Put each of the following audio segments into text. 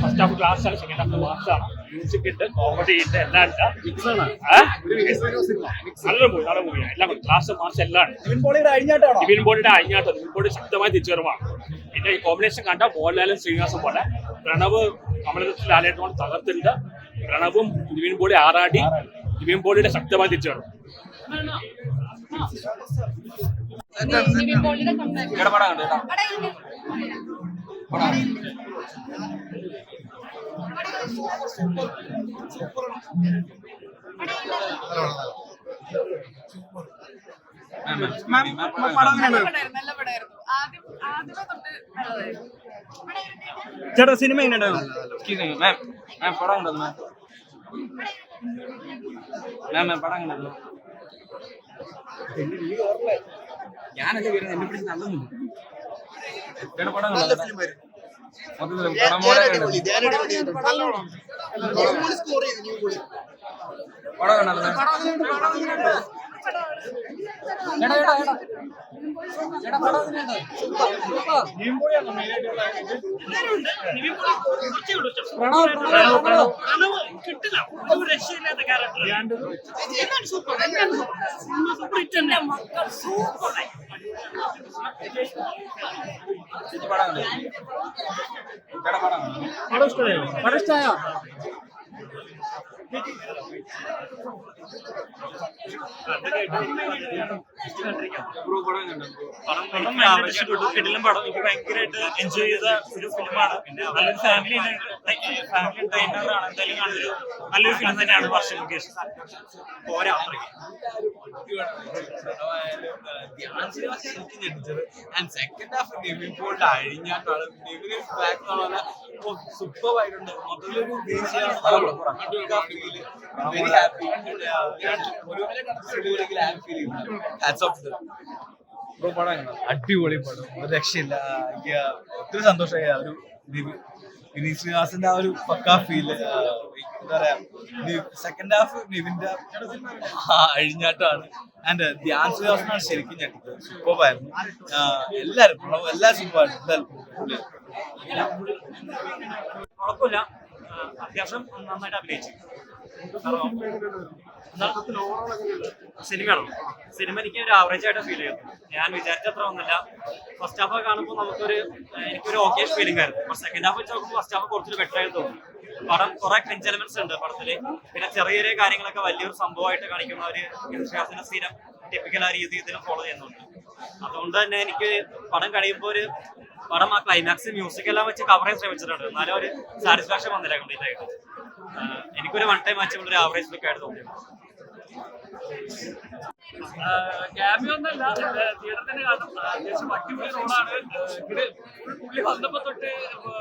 First half class ആണ് second half mass ആണ് music ഉണ്ട് കോമഡി ഉണ്ട് എല്ലാം ഉണ്ട്? നല്ലൊരു മൂവി നല്ല മൂവിയാണ് എല്ലാം ക്ലാസ് മാസ് എല്ലാം ഉണ്ട്. നിവിൻ പോളിയുടെ അഴിഞ്ഞാട്ടാണോ? നിവിൻ പോളിയുടെ അഴിഞ്ഞാട്ടം. നിവിൻ പോളി ശക്തമായ തിരിച്ചുവരവാണ്. പിന്നെ ഈ കോമ്പിനേഷൻ കണ്ട മോഹൻലാലും ശ്രീനിവാസും പോലെ പ്രണവ് കമലത്തിൽ ലാലേട്ടൻ കൊണ്ട് തകർത്തിട്ടുണ്ട്. പ്രണവും നിവിൻ പോളി ആറാടി. നിവിൻ പോളിയുടെ ശക്തമായ തിരിച്ചുവരവ് നിവിൻ പോളിയുടെ comeback. ചേട്ടാ സിനിമ എങ്ങനെയുണ്ടായിരുന്നു പടം കണ്ടത് മാം മാം മാം പടം കണ്ടത്. ഞാനല്ലേ വരുന്നത് എന്നെ പിടിച്ച് തള്ളുന്നു ചേട്ടാ പടം കണ്ടത് മൊത്തത്തിൽ പടം പോലെ കണ്ടത് പടം കണ്ടത് ചേച്ചി പടം കണ്ടത് ചേട്ടാ പടം കണ്ടത് പടം ഇഷ്ടമായോ ബ്രോ പടം കണ്ടത് പടം ആവശ്യപ്പെട്ടു കിടിലം പടം എനിക്ക് ഭയങ്കരമായിട്ട് എൻജോയ് ചെയ്ത ഒരു ഫിലിമാണ് നല്ലൊരു ഫാമിലി ഫാമിലി എന്തായാലും കാണുന്നൊരു നല്ലൊരു ഫിലിം തന്നെയാണ് വർഷം മുകേഷ് പോരാ. സെക്കൻഡ് ഹാഫ് നിവിൻ പോളിന്റെ അഴിഞ്ഞാട്ടാണ്. നിവിൻ ബാക്ക് സൂപ്പർ ആയിട്ടുണ്ട്. മൊത്തത്തിലൊരു വെരി ഹാപ്പി ഒരു ബ്രോ പടം അടിപൊളി പടം. ഒരു രക്ഷയില്ല. എനിക്ക് ഒത്തിരി സന്തോഷമായി. ഒരു വിനീത് ശ്രീനിവാസിന്റെ ആ ഒരു പക്കാ ഫീൽ എന്താ പറയാ സെക്കൻഡ് ഹാഫ് നിവിന്റെ അഴിഞ്ഞാട്ടാണ് ആൻഡ് ധ്യാൻ ശ്രീനിവാസനാണ് ശരിക്കും ഞെട്ടിച്ചത്. സൂപ്പറായിരുന്നു എല്ലാരും പ്രണവ് എല്ലാരും സൂപ്പറായിരുന്നു എന്തായാലും കുഴപ്പമില്ല അത്യാവശ്യം നന്നായിട്ട് അഭിനയിച്ചു. സിനിമയാണോ? സിനിമ എനിക്ക് ഒരു ആവറേജ് ആയിട്ട് ഫീൽ ചെയ്തു ഞാൻ വിചാരിച്ചത്ര ഒന്നുമില്ല. ഫസ്റ്റ് ഹാഫ് കാണുമ്പോൾ നമുക്കൊരു എനിക്കൊരു ഓക്കെ ഫീലിംഗ് ആയിരുന്നു. പക്ഷെ സെക്കൻഡ് ഹാഫ് വെച്ച് നോക്കുമ്പോൾ ഫസ്റ്റ് ഹാഫ് കുറച്ചൊരു ബെറ്റർ ആയിട്ട് തോന്നി. പടം കുറെ ക്രിഞ്ച് എലമെന്റ്സ് ഉണ്ട് പടത്തിൽ. പിന്നെ ചെറിയ ചെറിയ കാര്യങ്ങളൊക്കെ വലിയൊരു സംഭവമായിട്ട് കാണിക്കുന്ന ഒരു വിശ്വാസത്തിന്റെ സ്ഥിരം ടിപ്പിക്കൽ ആ രീതി ഇതിലും ഫോളോ ചെയ്യുന്നുണ്ട്. അതുകൊണ്ട് തന്നെ എനിക്ക് പടം കഴിയുമ്പോൾ ഒരു പടം ആ ക്ലൈമാക്സ് മ്യൂസിക് എല്ലാം വെച്ച് കവർ ചെയ്യാൻ ശ്രമിച്ചിട്ടുണ്ട്. എന്നാലും ഒരു സാറ്റിസ്ഫാക്ഷൻ വന്നില്ല കംപ്ലീറ്റ് ആയിട്ട് എനിക്കൊരു വൺ ടൈം വാച്ചുമ്പോൾ ഒരു ആവറേജ് ലുക്ക് ആയിട്ട് തോന്നി ക്യാമിയോ ഒന്നല്ല തിയേറ്ററിൽ തന്നെ കാണും. അത്യാവശ്യം അടിപൊളി റോളാണ് ഇത് പുള്ളി വന്നപ്പോ തൊട്ട്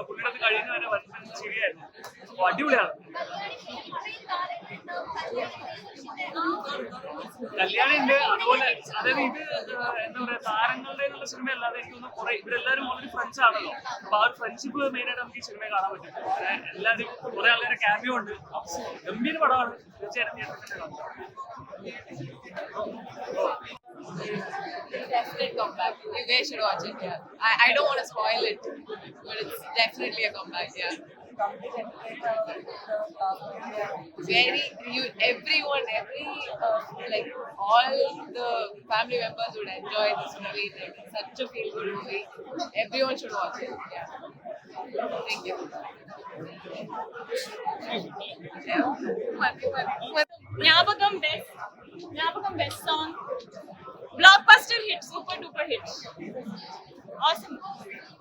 പുള്ളിയുടെ അത് കഴിയുന്ന വരെ ശരിയായിരുന്നു അടിപൊളിയാണ്. കല്യാണി അതുപോലെ അതായത് ഇത് എന്താ പറയാ താരങ്ങളുടെ സിനിമ അല്ലാതെ എനിക്ക് തോന്നുന്നു കുറെ ഇവരെല്ലാവരും ഓൾറെഡി ഫ്രണ്ട്സ് ആണല്ലോ അപ്പൊ ആ ഒരു ഫ്രണ്ട്ഷിപ്പ് മെയിൻ ആയിട്ട് നമുക്ക് ഈ സിനിമ കാണാൻ പറ്റും പിന്നെ എല്ലാവരും കുറെ ആൾക്കാരെ ക്യാമിയോ ഉണ്ട് ഗംഭീര പടമാണ് തീർച്ചയായിട്ടും തിയേറ്ററിൽ തന്നെ കാണാം comeback. You guys should watch it. Yeah. I, I don't want to spoil it, but it's definitely a comeback. Yeah. very you everyone every uh, like all the family members would enjoy this movie. Like, it's such a feel good movie. Everyone should watch it. Yeah. Thank you. జ్ఞాపకం best జ్ఞాపకం best song blockbuster hit super duper hit awesome